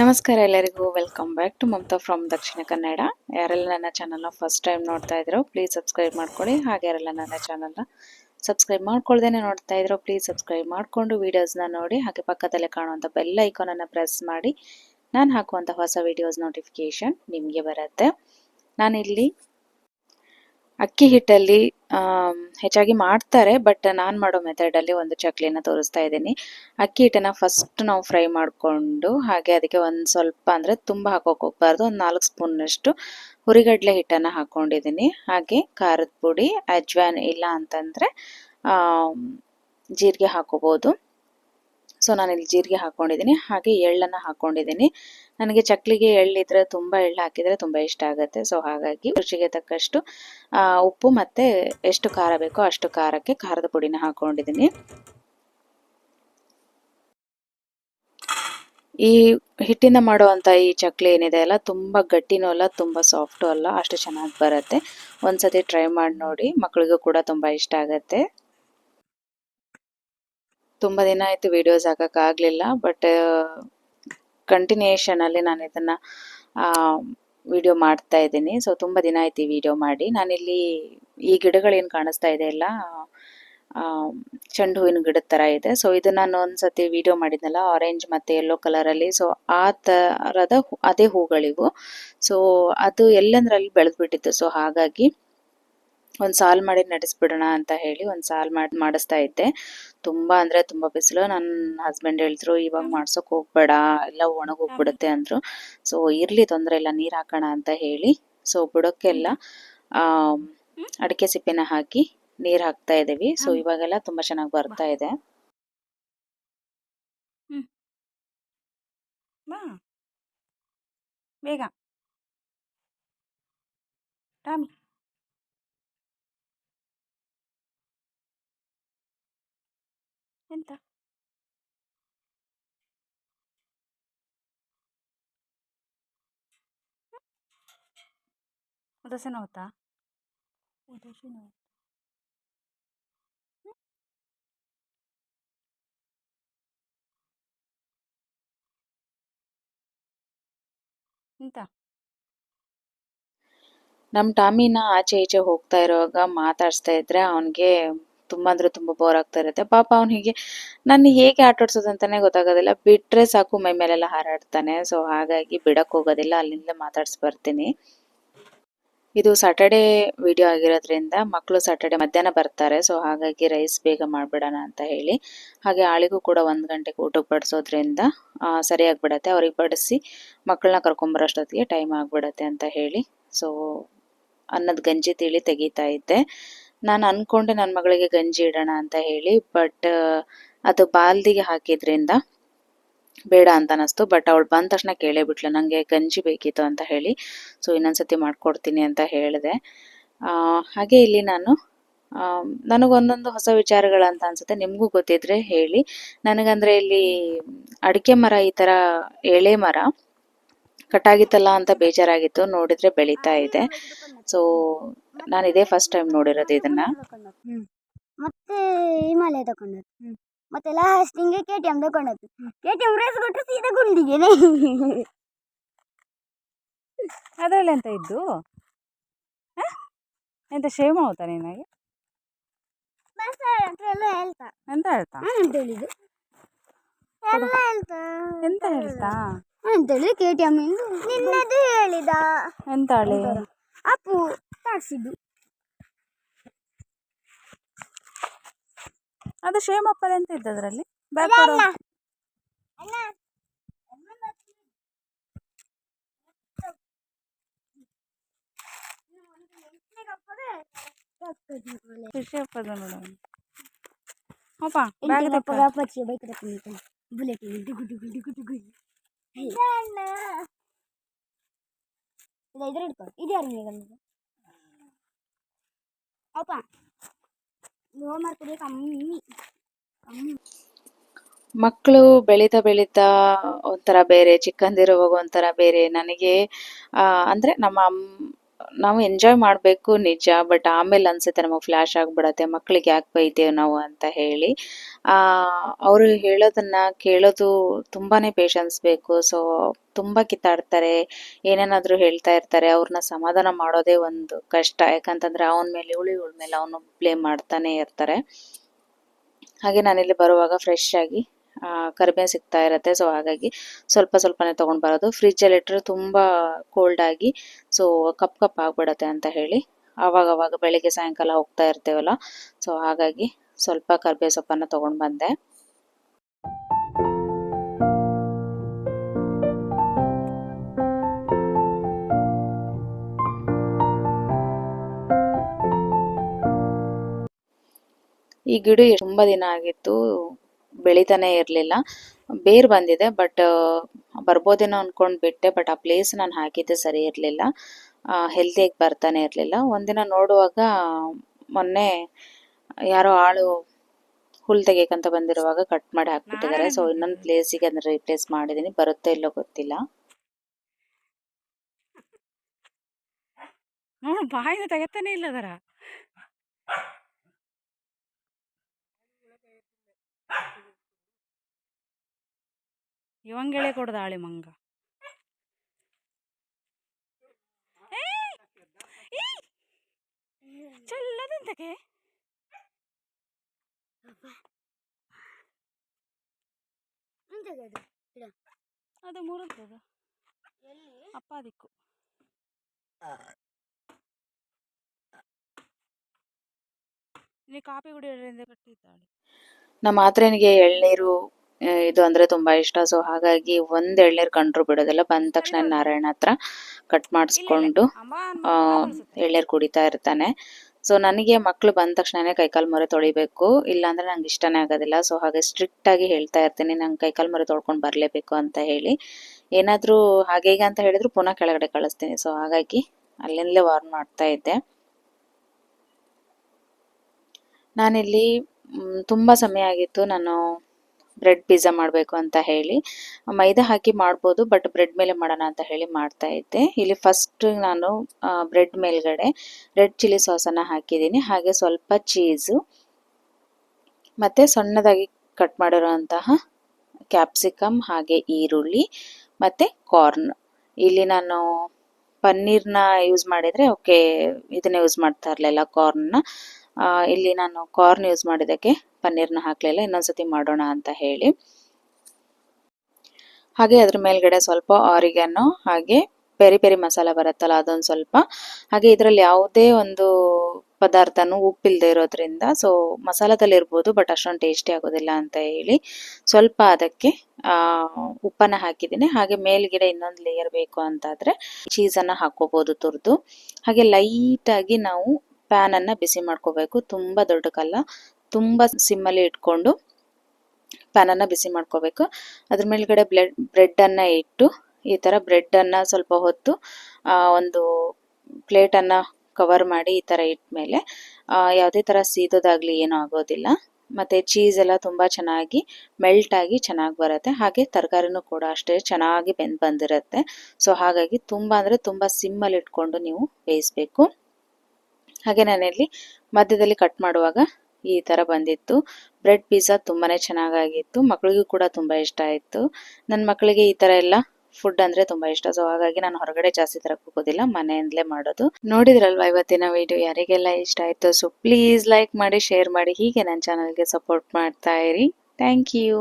ನಮಸ್ಕಾರ ಎಲ್ಲರಿಗೂ. Welcome back to Mamata from Dakshina Kannada ಯಾರೆಲ್ಲ ನನ್ನ ಚಾನಲ್ನ ಫಸ್ಟ್ ಟೈಮ್ ನೋಡ್ತಾ ಇದ್ರು ಪ್ಲೀಸ್ ಸಬ್ಸ್ಕ್ರೈಬ್ ಮಾಡ್ಕೊಳ್ಳಿ. ಹಾಗೆ ಯಾರೆಲ್ಲ ನನ್ನ ಚಾನಲ್ನ ಸಬ್ಸ್ಕ್ರೈಬ್ ಮಾಡ್ಕೊಳ್ದೇನೆ ನೋಡ್ತಾ ಇದ್ರು ಪ್ಲೀಸ್ ಸಬ್ಸ್ಕ್ರೈಬ್ ಮಾಡಿಕೊಂಡು ವೀಡಿಯೋಸ್ನ ನೋಡಿ, ಹಾಗೆ ಪಕ್ಕದಲ್ಲೇ ಕಾಣುವಂಥ ಬೆಲ್ ಐಕಾನನ್ನು ಪ್ರೆಸ್ ಮಾಡಿ. ನಾನು ಹಾಕುವಂಥ ಹೊಸ ವೀಡಿಯೋಸ್ ನೋಟಿಫಿಕೇಷನ್ ನಿಮಗೆ ಬರುತ್ತೆ. ನಾನಿಲ್ಲಿ ಅಕ್ಕಿ ಹಿಟ್ಟಲ್ಲಿ ಹೆಚ್ಚಾಗಿ ಮಾಡ್ತಾರೆ ಬಟ್ ನಾನು ಮಾಡೋ ಮೆಥಡಲ್ಲಿ ಒಂದು ಚಕ್ಲಿನ ತೋರಿಸ್ತಾ ಇದ್ದೀನಿ. ಅಕ್ಕಿ ಹಿಟ್ಟನ್ನ ಫಸ್ಟ್ ನಾವು ಫ್ರೈ ಮಾಡಿಕೊಂಡು, ಹಾಗೆ ಅದಕ್ಕೆ ಒಂದು ಸ್ವಲ್ಪ ಅಂದರೆ ತುಂಬ ಹಾಕೋಕೆ ಹೋಗ್ಬಾರ್ದು, ಒಂದು ನಾಲ್ಕು ಸ್ಪೂನಷ್ಟು ಹುರಿಗಡಲೆ ಹಿಟ್ಟನ್ನು ಹಾಕ್ಕೊಂಡಿದ್ದೀನಿ ಹಾಗೆ ಖಾರದ ಪುಡಿ, ಅಜ್ವಾನ್ ಇಲ್ಲ ಅಂತಂದರೆ ಜೀರಿಗೆ ಹಾಕೋಬೋದು. ಸೊ ಇಲ್ಲಿ ಜೀರಿಗೆ ಹಾಕ್ಕೊಂಡಿದ್ದೀನಿ ಹಾಗೆ ಎಳ್ಳನ್ನು ಹಾಕ್ಕೊಂಡಿದ್ದೀನಿ ನನಗೆ ಚಕ್ಲಿಗೆ ಎಳ್ಳಿದ್ರೆ ತುಂಬ ಎಳ್ಳು ಹಾಕಿದರೆ ತುಂಬ ಇಷ್ಟ ಆಗುತ್ತೆ. ಸೊ ಹಾಗಾಗಿ ರುಚಿಗೆ ತಕ್ಕಷ್ಟು ಉಪ್ಪು ಮತ್ತು ಎಷ್ಟು ಖಾರ ಬೇಕೋ ಅಷ್ಟು ಖಾರಕ್ಕೆ ಖಾರದ ಪುಡಿನ ಹಾಕ್ಕೊಂಡಿದ್ದೀನಿ ಈ ಹಿಟ್ಟಿಂದ ಮಾಡುವಂಥ ಈ ಚಕ್ಲಿ ಏನಿದೆ ಅಲ್ಲ, ತುಂಬ ಗಟ್ಟಿನೂ ಅಲ್ಲ, ತುಂಬ ಸಾಫ್ಟು ಅಲ್ಲ, ಅಷ್ಟು ಚೆನ್ನಾಗಿ ಬರುತ್ತೆ. ಒಂದ್ಸತಿ ಟ್ರೈ ಮಾಡಿ ನೋಡಿ ಮಕ್ಕಳಿಗೂ ಕೂಡ ತುಂಬ ಇಷ್ಟ ಆಗುತ್ತೆ. ತುಂಬ ದಿನ ಆಯಿತು ವಿಡಿಯೋಸ್ ಹಾಕೋಕ್ಕಾಗಲಿಲ್ಲ ಬಟ್ ಕಂಟಿನ್ಯೂಷನಲ್ಲಿ ನಾನು ಇದನ್ನು ವಿಡಿಯೋ ಮಾಡ್ತಾ ಇದ್ದೀನಿ. ಸೊ ತುಂಬಾ ದಿನ ಆಯ್ತು ಈ ವಿಡಿಯೋ ಮಾಡಿ. ನಾನಿಲ್ಲಿ ಈ ಗಿಡಗಳೇನು ಕಾಣಿಸ್ತಾ ಇದೆ ಎಲ್ಲ ಚೆಂಡು ಹೂವಿನ ಗಿಡದ ತರ ಇದೆ. ಸೊ ಇದು ನಾನು ಒಂದ್ಸತಿ ವಿಡಿಯೋ ಮಾಡಿದ್ನಲ್ಲ ಆರೆಂಜ್ ಮತ್ತು ಯೆಲ್ಲೋ ಅಲ್ಲಿ. ಸೊ ಆ ತರದ ಅದೇ ಹೂಗಳಿವು. ಸೊ ಅದು ಎಲ್ಲಂದ್ರಲ್ಲಿ ಬೆಳೆದ್ಬಿಟ್ಟಿತ್ತು. ಸೊ ಹಾಗಾಗಿ ಒಂದು ಸಾಲ್ ಮಾಡಿ ನಡೆಸ್ಬಿಡೋಣ ಅಂತ ಹೇಳಿ ಒಂದ್ ಸಾಲ್ ಮಾಡಿ ಮಾಡಿಸ್ತಾ ಇದ್ದೆ. ತುಂಬಾ ಅಂದ್ರೆ ತುಂಬಾ ಬಿಸಿಲು. ನನ್ನ ಹಸ್ಬೆಂಡ್ ಹೇಳಿದ್ರು ಇವಾಗ ಮಾಡ್ಸೋಕ್ ಹೋಗ್ಬೇಡ ಎಲ್ಲ ಒಣಗೋಗ್ಬಿಡುತ್ತೆ ಅಂದ್ರು. ಸೊ ಇರ್ಲಿ ತೊಂದ್ರೆ ಇಲ್ಲ ನೀರ್ ಹಾಕೋಣ ಅಂತ ಹೇಳಿ. ಸೊ ಬುಡಕ್ಕೆಲ್ಲ ಆ ಅಡಿಕೆ ಸಿಪ್ಪೆನ ಹಾಕಿ ನೀರ್ ಹಾಕ್ತಾ ಇದೀವಿ ಸೊ ಇವಾಗೆಲ್ಲ ತುಂಬಾ ಚೆನ್ನಾಗಿ ಬರ್ತಾ ಇದೆ. ಬೇಗ. ಟಾಮಿ ಉದಾಸೀನ होता उदासीन ನಮ್ಮ ಟಾಮಿನ ಆಚೆ ಈಚೆ ಹೋಗ್ತಾ ಇರುವಾಗ ಮಾತಾಡಿಸ್ತಾ ಇದ್ರೆ ಅವನಿಗೆ ತುಂಬಾ ಅಂದ್ರೆ ತುಂಬಾ ಬೋರ್ ಆಗ್ತಾ ಇರುತ್ತೆ. ಪಾಪ ಹೀಗೆ ನಾನು ಹೇಗೆ ಆಟಾಡ್ಸೋದಂತಾನೆ ಗೊತ್ತಾಗೋದಿಲ್ಲ. ಬಿಟ್ರೆ ಸಾಕು ಮೈ ಮೇಲೆಲ್ಲ ಹಾರಾಡ್ತಾನೆ. ಸೊ ಹಾಗಾಗಿ ಬಿಡಕ್ ಹೋಗೋದಿಲ್ಲ. ಅಲ್ಲಿಂದ ಮಾತಾಡ್ಸಿ ಬರ್ತೀನಿ. ಇದು ಸಾಟರ್ಡೆ ವಿಡಿಯೋ ಆಗಿರೋದ್ರಿಂದ ಮಕ್ಕಳು ಸಾಟರ್ಡೆ ಮಧ್ಯಾಹ್ನ ಬರ್ತಾರೆ. ಸೊ ಹಾಗಾಗಿ ರೈಸ್ ಬೇಗ ಮಾಡಿಬಿಡೋಣ ಅಂತ ಹೇಳಿ. ಹಾಗೆ ಆಳಿಗೂ ಕೂಡ ಒಂದು ಗಂಟೆಗೆ ಊಟಕ್ಕೆ ಬಡಿಸೋದ್ರಿಂದ ಸರಿಯಾಗಿಬಿಡತ್ತೆ. ಅವ್ರಿಗೆ ಬಡಿಸಿ ಮಕ್ಕಳನ್ನ ಕರ್ಕೊಂಬರೋಷ್ಟೊತ್ತಿಗೆ ಟೈಮ್ ಆಗಿಬಿಡತ್ತೆ ಅಂತ ಹೇಳಿ. ಸೊ ಅನ್ನದ ಗಂಜಿ ತಿಳಿ ತೆಗಿತಾ ಇದ್ದೆ. ನಾನು ಅಂದ್ಕೊಂಡೆ ನನ್ನ ಮಗಳಿಗೆ ಗಂಜಿ ಇಡೋಣ ಅಂತ ಹೇಳಿ ಬಟ್ ಅದು ಬಾಲ್ದಿಗೆ ಹಾಕಿದ್ರಿಂದ ಬೇಡ ಅಂತ ಅನಿಸ್ತು ಬಟ್ ಅವಳು ಬಂದ ತಕ್ಷಣ ಕೇಳೇ ಬಿಟ್ಲು ನನಗೆ ಗಂಜಿ ಬೇಕಿತ್ತು ಅಂತ ಹೇಳಿ. ಸೊ ಇನ್ನೊಂದ್ಸತಿ ಮಾಡ್ಕೊಡ್ತೀನಿ ಅಂತ ಹೇಳಿದೆ. ಹಾಗೆ ಇಲ್ಲಿ ನಾನು ನನಗೊಂದೊಂದು ಹೊಸ ವಿಚಾರಗಳಂತ ಅನ್ಸುತ್ತೆ. ನಿಮಗೂ ಗೊತ್ತಿದ್ರೆ ಹೇಳಿ. ನನಗಂದ್ರೆ ಇಲ್ಲಿ ಅಡಿಕೆ ಮರ ಈ ಥರ ಎಳೆ ಮರ ಕಟ್ಟಾಗಿತ್ತಲ್ಲ ಅಂತ ಬೇಜಾರಾಗಿತ್ತು. ನೋಡಿದ್ರೆ ಬೆಳೀತಾ ಇದೆ. ಸೊ ನಾನು ಇದೇ ಫಸ್ಟ್ ಟೈಮ್ ನೋಡಿರೋದು ಇದನ್ನ. ಮತ್ತೆ ಹಿಮಾಲಯ ತಕೊಂಡದ್ದು ಮತ್ತೆ ಲಾಸ್ಟಿಂಗ್ ಕೆ ಟಿ ಎಂ ತಗೊಂಡದ್ದು ಕೆ ಟಿ ಎಂ ರೇಸ್ ಕೊಟ್ಟು ಸೀದಾ ಗುಂಡಿಗೆನೆ. ಅದರಲ್ಲಿ ಎಂತ ಇದ್ದು? ಎಂತ ಶೇವ್ ಮಾಡ್ತಾ ನಿನಗೆ? ಎಂತ ಹೇಳ್ತಾ? ಎಂತ ಹೇಳ್ತಾ? ಅಂತೇಳಿ ಕೆ ಟಿ ಎಂ ನಿನ್ನದು ಹೇಳಿದ. ಎಂತ ಹೇಳಿ ಅಪ್ಪು ತಾಡ್ಸಿದ್ದು ಅದು ಶೇಮ್ ಅಂತ. ಇದ್ದು ಅದರಲ್ಲಿ ಅದಲ್ಲ. ಅಣ್ಣ ಖುಷಿ ಅಪ್ಪದ ನೋಡು ಅಪ್ಪ ಬ್ಯಾಗ್ ತಪ್ಪ ಬೈಕ್ ತಕೊಂಡು ಬುಲೆಟ್ ಡುಗು ಡುಗು ಡುಗು ಡುಗು ಇದು ಇದ್ರ ಹಿಡ್ಕೊಂಡು ಇದು ಯಾರು ಅಪ್ಪ. ಮಕ್ಕಳು ಬೆಳೀತಾ ಬೆಳೀತಾ ಒಂಥರ ಬೇರೆ ಚಿಕ್ಕಂದಿರುವಾಗ ಒಂಥರ ಬೇರೆ. ನನಗೆ ಅಂದ್ರೆ ನಮ್ಮ ಅಮ್ ನಾವು ಎಂಜಾಯ್ ಮಾಡಬೇಕು ನಿಜ ಬಟ್ ಆಮೇಲೆ ಅನ್ಸುತ್ತೆ ನಮಗೆ ಫ್ಲ್ಯಾಶ್ ಆಗಿಬಿಡತ್ತೆ ಮಕ್ಕಳಿಗೆ ಯಾಕೆ ಬೈತೇವೆ ನಾವು ಅಂತ ಹೇಳಿ. ಅವರು ಹೇಳೋದನ್ನ ಕೇಳೋದು ತುಂಬಾನೇ ಪೇಷನ್ಸ್ ಬೇಕು ಸೊ ತುಂಬಾ ಕಿತ್ತಾಡ್ತಾರೆ, ಏನೇನಾದರೂ ಹೇಳ್ತಾ ಇರ್ತಾರೆ ಅವ್ರನ್ನ ಸಮಾಧಾನ ಮಾಡೋದೇ ಒಂದು ಕಷ್ಟ, ಯಾಕಂತಂದ್ರೆ ಅವನ ಮೇಲೆ, ಇವಳು ಇವಳ ಮೇಲೆ ಅವನು ಬ್ಲೇಮ್ ಮಾಡ್ತಾನೆ ಇರ್ತಾರೆ. ಹಾಗೆ ನಾನಿಲ್ಲಿ ಬರುವಾಗ ಫ್ರೆಶ್ ಆಗಿ ಕರಿಬೇವು ಸಿಗ್ತಾ ಇರುತ್ತೆ. ಸೊ ಹಾಗಾಗಿ ಸ್ವಲ್ಪ ಸ್ವಲ್ಪನೇ ತೊಗೊಂಡು ಬರೋದು. ಫ್ರಿಜ್ಜಲ್ಲಿ ಇಟ್ಟರೆ ತುಂಬ ಕೋಲ್ಡ್ ಆಗಿ ಸೊ ಕಪ್ ಕಪ್ ಆಗ್ಬಿಡತ್ತೆ ಅಂತ ಹೇಳಿ. ಆವಾಗ ಅವಾಗ ಬೆಳಿಗ್ಗೆ ಸಾಯಂಕಾಲ ಹೋಗ್ತಾ ಇರ್ತೇವಲ್ಲ. ಸೊ ಹಾಗಾಗಿ ಸ್ವಲ್ಪ ಕರಿಬೇವು ಸೊಪ್ಪನ್ನು ತೊಗೊಂಡು ಬಂದೆ. ಈ ಗಿಡ ತುಂಬ ದಿನ ಆಗಿತ್ತು. ಬೆಳಿತಾನೆ ಇರಲಿಲ್ಲ. ಬೇರ್ ಬಂದಿದೆ ಬಟ್ ಬರ್ಬೋದೇನೋ ಅನ್ಕೊಂಡ್ ಬಿಟ್ಟೆ ಬಟ್ ಆ ಪ್ಲೇಸ್ ನಾನು ಹಾಕಿದ್ದೆ ಸರಿ ಇರಲಿಲ್ಲ. ಹೆಲ್ತಿಯಾಗಿ ಬರ್ತಾನೆ ಇರಲಿಲ್ಲ. ಒಂದಿನ ನೋಡುವಾಗ ಮೊನ್ನೆ ಯಾರೋ ಆಳು ಹುಲ್ ತೆಗಿಯಕಂತ ಬಂದಿರುವಾಗ ಕಟ್ ಮಾಡಿ ಹಾಕ್ಬಿಟ್ಟಿದ್ದಾರೆ. ಸೊ ಇನ್ನೊಂದು ಪ್ಲೇಸಿಗೆ ಅದನ್ನ ರೀಪ್ಲೇಸ್ ಮಾಡಿದ್ದೀನಿ. ಬರುತ್ತೋ ಇಲ್ಲೋ ಗೊತ್ತಿಲ್ಲ. ಬಾಯಿಂದ ಬಾಯಿನ ತೆಗತಾನೆ ಇಲ್ಲ ಅದರ. ಇವಂಗೆಳೆ ಕೊಡ್ದಾಳೆ ಮಂಗ ಏಯ್! ಏಯ್! ಚಲ್ಲದಂತಕೆ ಎಂತದು ಅದು? ಮುರಿದದ ಅಪ್ಪ ದಿಕ್ಕು ನೀ ಕಾಪಿ ಕುಡಿಯೋದ್ರಿಂದ ಕಟ್ಟಿದ್ದಾಳೆ ನಮ್ಮ ಮಾತ್ರೇನಿಗೆ ಎಳ್ನೀರು ಇದು ಅಂದ್ರೆ ತುಂಬಾ ಇಷ್ಟ. ಸೊ ಹಾಗಾಗಿ ಒಂದ್ ಎಳ್ನೀರ್ ಕಂಡ್ರು ಬಿಡೋದಿಲ್ಲ ಬಂದ ತಕ್ಷಣ ನಾರಾಯಣ ಹತ್ರ ಕಟ್ ಮಾಡಿಸ್ಕೊಂಡು ಎಳ್ನೀರ್ ಕುಡಿತಾ ಇರ್ತಾನೆ. ಸೊ ನನಗೆ ಮಕ್ಳು ಬಂದ ತಕ್ಷಣನೇ ಕೈಕಾಲು ಮೊರೆ ತೊಳಿಬೇಕು. ಇಲ್ಲಾಂದ್ರೆ ನಂಗೆ ಇಷ್ಟನೇ ಆಗೋದಿಲ್ಲ. ಸೊ ಹಾಗೆ ಸ್ಟ್ರಿಕ್ಟ್ ಆಗಿ ಹೇಳ್ತಾ ಇರ್ತೀನಿ. ನಂಗೆ ಕೈಕಾಲು ಮೊರೆ ತೊಳ್ಕೊಂಡು ಬರಲೇಬೇಕು ಅಂತ ಹೇಳಿ. ಏನಾದರೂ ಹಾಗೆ ಹೀಗೆ ಅಂತ ಹೇಳಿದ್ರು ಪುನಃ ಕೆಳಗಡೆ ಕಳಿಸ್ತೀನಿ. ಸೊ ಹಾಗಾಗಿ ಅಲ್ಲಿಂದಲೇ ವಾರ್ನ್ ಮಾಡ್ತಾ ಇದ್ದೆ. ನಾನಿಲ್ಲಿ ತುಂಬಾ ಸಮಯ ಆಗಿತ್ತು. ನಾನು ಬ್ರೆಡ್ ಪಿಜ್ಜಾ ಮಾಡಬೇಕು ಅಂತ ಹೇಳಿ. ಮೈದಾ ಹಾಕಿ ಮಾಡ್ಬೋದು ಬಟ್ ಬ್ರೆಡ್ ಮೇಲೆ ಮಾಡೋಣ ಅಂತ ಹೇಳಿ ಮಾಡ್ತಾ ಇದ್ದೆ. ಇಲ್ಲಿ ಫಸ್ಟ್ ನಾನು ಬ್ರೆಡ್ ಮೇಲ್ಗಡೆ ರೆಡ್ ಚಿಲ್ಲಿ ಸಾಸನ್ನು ಹಾಕಿದ್ದೀನಿ. ಹಾಗೆ ಸ್ವಲ್ಪ ಚೀಸು, ಮತ್ತು ಸಣ್ಣದಾಗಿ ಕಟ್ ಮಾಡಿರುವಂತಹ ಕ್ಯಾಪ್ಸಿಕಮ್ ಹಾಗೆ ಈರುಳ್ಳಿ, ಮತ್ತು ಕಾರ್ನ್. ಇಲ್ಲಿ ನಾನು ಪನ್ನೀರ್ನ ಯೂಸ್ ಮಾಡಿದರೆ, ಓಕೆ, ಇದನ್ನ ಯೂಸ್ ಮಾಡ್ತಾ ಇರಲಿಲ್ಲ, ಕಾರ್ನ್ನ. ಇಲ್ಲಿ ನಾನು ಕಾರ್ನ್ ಯೂಸ್ ಮಾಡಿದ್ದಕ್ಕೆ ಪನ್ನೀರ್ನ ಹಾಕಲಿಲ್ಲ, ಇನ್ನೊಂದ್ಸತಿ ಮಾಡೋಣ ಅಂತ ಹೇಳಿ. ಹಾಗೆ ಅದ್ರ ಮೇಲ್ಗಡೆ ಸ್ವಲ್ಪ ಆರಿಗನ್ನು, ಹಾಗೆ ಪೆರಿ ಪೆರಿ ಮಸಾಲ ಬರುತ್ತಲ್ಲ ಅದೊಂದು ಸ್ವಲ್ಪ. ಹಾಗೆ ಇದರಲ್ಲಿ ಯಾವುದೇ ಒಂದು ಪದಾರ್ಥನೂ ಉಪ್ಪಿಲ್ಲದೆ ಇರೋದ್ರಿಂದ ಸೊ ಮಸಾಲದಲ್ಲಿ ಇರ್ಬೋದು ಬಟ್ ಅಷ್ಟೊಂದು ಟೇಸ್ಟಿ ಆಗೋದಿಲ್ಲ ಅಂತ ಹೇಳಿ ಸ್ವಲ್ಪ ಅದಕ್ಕೆ ಉಪ್ಪನ್ನು ಹಾಕಿದ್ದೀನಿ. ಹಾಗೆ ಮೇಲ್ಗಡೆ ಇನ್ನೊಂದು ಲೇಯರ್ ಬೇಕು ಅಂತಾದರೆ ಚೀಸನ್ನು ಹಾಕ್ಕೋಬೋದು ತುರಿದು. ಹಾಗೆ ಲೈಟಾಗಿ ನಾವು ಪ್ಯಾನನ್ನು ಬಿಸಿ ಮಾಡ್ಕೋಬೇಕು. ಕಲ್ಲ ತುಂಬಾ ಸಿಮ್ ಸಿಮ್ಮಲ್ಲಿ ಇಟ್ಕೊಂಡು ಪ್ಯಾನನ್ನು ಬಿಸಿ ಮಾಡ್ಕೋಬೇಕು. ಅದ್ರ ಮೇಲ್ಗಡೆ ಬ್ಲೆಡ್ ಬ್ರೆಡ್ಡನ್ನು ಇಟ್ಟು, ಈ ತರ ಬ್ರೆಡ್ ಅನ್ನ ಸ್ವಲ್ಪ ಹೊತ್ತು ಒಂದು ಒಂದು ಅನ್ನ ಕವರ್ ಮಾಡಿ ಈ ತರ ಇಟ್ಟ ಮೇಲೆ ಯಾವುದೇ ತರ ಸೀದೋದಾಗಲಿ ಏನೂ ಆಗೋದಿಲ್ಲ. ಮತ್ತೆ ಚೀಸ್ ಎಲ್ಲ ತುಂಬಾ ಚೆನ್ನಾಗಿ ಮೆಲ್ಟ್ ಆಗಿ ಚೆನ್ನಾಗಿ ಬರುತ್ತೆ. ಹಾಗೆ ತರಕಾರಿನೂ ಕೂಡ ಅಷ್ಟೇ ಚೆನ್ನಾಗಿ ಬೆಂದ್ ಬಂದಿರುತ್ತೆ. ಸೊ ಹಾಗಾಗಿ ತುಂಬ ತುಂಬಾ ಸಿಮ್ ಸಿಮ್ಮಲ್ಲಿ ಇಟ್ಕೊಂಡು ನೀವು ಬೇಯಿಸಬೇಕು. ಹಾಗೆ ನಾನಿಲ್ಲಿ ಮಧ್ಯದಲ್ಲಿ ಕಟ್ ಮಾಡುವಾಗ ಈ ಥರ ಬಂದಿತ್ತು. ಬ್ರೆಡ್ ಪಿಜ್ಜಾ ತುಂಬಾ ಚೆನ್ನಾಗಾಗಿತ್ತು. ಮಕ್ಕಳಿಗೂ ಕೂಡ ತುಂಬ ಇಷ್ಟ ಆಯಿತು. ನನ್ನ ಮಕ್ಕಳಿಗೆ ಈ ಥರ ಎಲ್ಲ ಫುಡ್ ಅಂದರೆ ತುಂಬ ಇಷ್ಟ. ಸೊ ಹಾಗಾಗಿ ನಾನು ಹೊರಗಡೆ ಜಾಸ್ತಿ ತರಕ್ಕೆ ಹೋಗೋದಿಲ್ಲ. ಮನೆಯಿಂದಲೇ ಮಾಡೋದು. ನೋಡಿದ್ರಲ್ವಾ ಇವತ್ತಿನ ವಿಡಿಯೋ ಯಾರಿಗೆಲ್ಲ ಇಷ್ಟ ಆಯಿತು? ಸೊ ಪ್ಲೀಸ್ ಲೈಕ್ ಮಾಡಿ ಶೇರ್ ಮಾಡಿ. ಹೀಗೆ ನನ್ನ ಚಾನಲ್ಗೆ ಸಪೋರ್ಟ್ ಮಾಡ್ತಾ ಇರಿ. Thank you